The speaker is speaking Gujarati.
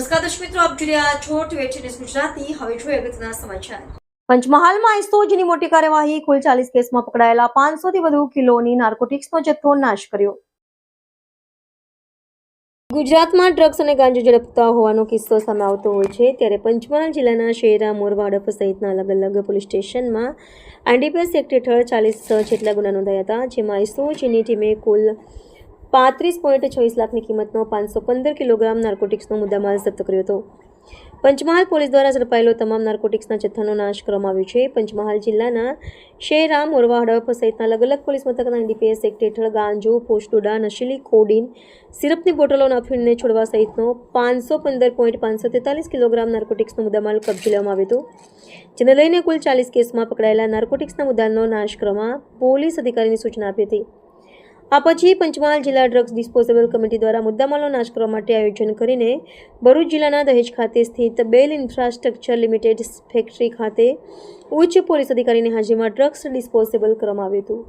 નમસ્કાર દર્શક મિત્રો આપ જોઈ રહ્યા છો ગુજરાતી. હવે જોઈએ અગત્યના સમાચાર. પંચમહાલમાં આઈસ્તોજની મોટી કાર્યવાહી કુલ ચાલીસ કેસમાં પકડાયેલા પાંચસો થી વધુ કિલોની નાર્કોટિક્સનો જથ્થો નાશ કર્યો. ગુજરાતમાં ડ્રગ્સ અને ગાંજો ઝડપતા હોવાનો કિસ્સો સામે આવતો હોય છે. ત્યારે પંચમહાલ જિલ્લાના શેરા મોરવા સહિતના અલગ અલગ પોલીસ સ્ટેશનમાં એનડીપીએસ એક્ટ હેઠળ ચાલીસ જેટલા ગુના નોંધાયા હતા. જેમાં આઈસોજીની ટીમે કુલ પાંત્રીસ પોઈન્ટ છવ્વીસ લાખની કિંમતનો પાંચસો પંદર કિલોગ્રામ નાર્કોટિક્સનો મુદ્દામાલ જપ્ત કર્યો હતો. પંચમહાલ પોલીસ દ્વારા ઝડપાયેલો તમામ નાર્કોટિક્સના જથ્થાનો નાશ કરવામાં આવ્યો છે. પંચમહાલ જિલ્લાના શેરામ મોરવા હડફ સહિતના અલગ અલગ પોલીસ મથકના એનડીપીએસ એક્ટ હેઠળ ગાંજો પોસ્ટોડા નશીલી કોડીન સિરપની બોટલોના અફીણને છોડવા સહિતનો પાંચસો પંદર પોઈન્ટ પાંચસો તેતાલીસ કિલોગ્રામ નાર્કોટિક્સનો મુદ્દામાલ કબજે લેવામાં આવ્યો હતો. જેને લઈને કુલ ચાલીસ કેસમાં પકડાયેલા નાર્કોટિક્સના મુદ્દાનો નાશ કરવા પોલીસ અધિકારીની સૂચના આપી હતી. આ પછી પંચમહાલ જિલ્લા ડ્રગ્સ ડિસ્પોઝેબલ કમિટી દ્વારા મુદ્દામાલનો નાશ કરવા માટે આયોજન કરીને ભરૂચ જિલ્લાના દહેજ ખાતે સ્થિત બેલ ઇન્ફ્રાસ્ટ્રક્ચર લિમિટેડ ફેક્ટરી ખાતે ઉચ્ચ પોલીસ અધિકારીની હાજરીમાં ડ્રગ્સ ડિસ્પોઝેબલ કરવામાં આવ્યું હતું.